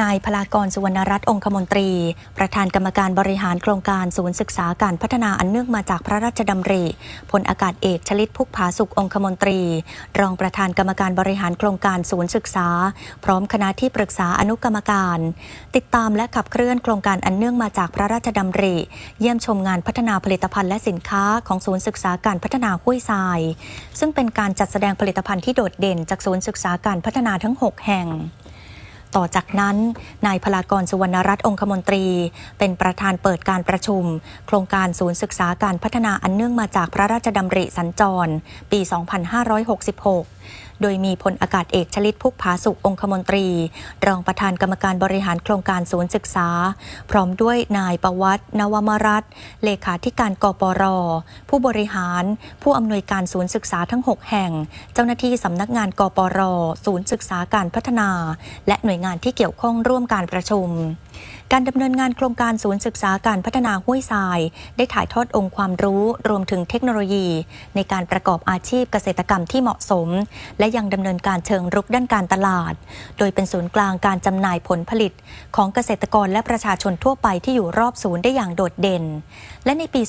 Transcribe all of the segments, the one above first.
นายพลากรสุวรรณรัตน์องคมนตรี ประธานกรรมการบริหารโครงการศูนย์ศึกษาการพัฒนาอันเนื่องมาจากพระราชดำริพลอากาศเอกชลิตพุกผาสุของคมนตรี รองประธานกรรมการบริหารโครงการศูนย์ศึกษา พร้อมคณะที่ปรึกษาอนุกรรมการ ติดตามและขับเคลื่อนโครงการอันเนื่องมาจากพระราชดำริ เยี่ยมชมงานพัฒนาผลิตภัณฑ์และสินค้าของศูนย์ศึกษาการพัฒนาห้วยทราย ซึ่งเป็นการจัดแสดงผลิตภัณฑ์ที่โดดเด่นจากศูนย์ศึกษาการพัฒนาทั้ง 6 แห่ง ต่อจากนั้น นายพลากรสุวรรณรัตน์องคมนตรี เป็นประธานเปิดการประชุม โครงการศูนย์ศึกษาการพัฒนาอันเนื่องมาจากพระราชดำริสัญจร ปี 2566 โดยมีพลอากาศเอกชลิตพุกผาสุของคมนตรี รองประธานกรรมการบริหารโครงการศูนย์ศึกษา พร้อมด้วยนายประวัตินวมรัตน์เลขาธิการกปร ผู้บริหาร ผู้อำนวยการศูนย์ศึกษาทั้ง 6 แห่ง เจ้าหน้าที่สำนักงานกปร ศูนย์ศึกษาการพัฒนา และหน่วยงานที่เกี่ยวข้องร่วมการประชุม การดำเนินงานโครงการศูนย์ศึกษาการพัฒนาห้วยทราย ได้ถ่ายทอดองค์ความรู้รวมถึงเทคโนโลยี ในการประกอบอาชีพเกษตรกรรมที่เหมาะสม และยังดำเนินการเชิงรุกด้านการตลาด โดยเป็นศูนย์กลางการจำหน่ายผลผลิต ของเกษตรกรและประชาชนทั่วไปที่อยู่รอบศูนย์ได้อย่างโดดเด่น และในปี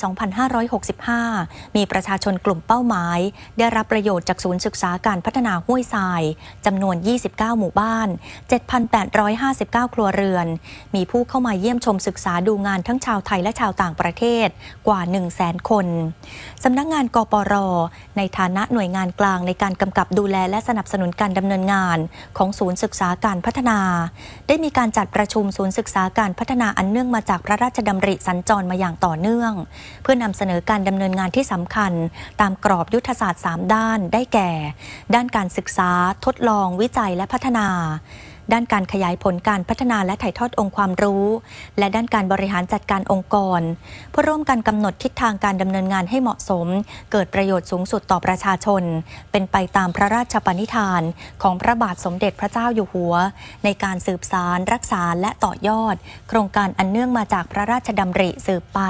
2565 มีประชาชนกลุ่มเป้าหมาย ได้รับประโยชน์จากศูนย์ศึกษาการพัฒนาห้วยทรายจำนวน 29 หมู่บ้าน 7,859 ครัวเรือน มีผู้เข้ามาเยี่ยมชมศึกษาดูงานทั้งชาวไทยและชาวต่างประเทศกว่า 100,000คนสำนักงานกปร ในฐานะหน่วยงานกลางในการกำกับดูแลและสนับสนุนการดำเนินงานของศูนย์ศึกษาการพัฒนา ได้มีการจัดประชุมศูนย์ศึกษาการพัฒนาอันเนื่องมาจากพระราชดำริสัญจรมาอย่างต่อเนื่อง เพื่อนำเสนอการดำเนินงานที่สำคัญ ตามกรอบยุทธศาสตร์ 3 ด้านได้แก่ ด้านการศึกษาทดลองวิจัยและพัฒนา ด้านการขยายผลการพัฒนาและถ่ายทอดองค์ความรู้ และด้านการบริหารจัดการองค์กร เพื่อร่วมกันกำหนดทิศทางการดำเนินงานให้เหมาะสม เกิดประโยชน์สูงสุดต่อประชาชน เป็นไปตามพระราชปณิธาน ของพระบาทสมเด็จพระเจ้าอยู่หัว ในการสืบสารรักษาและต่อยอด โครงการอันเนื่องมาจากพระราชดำริสืบไป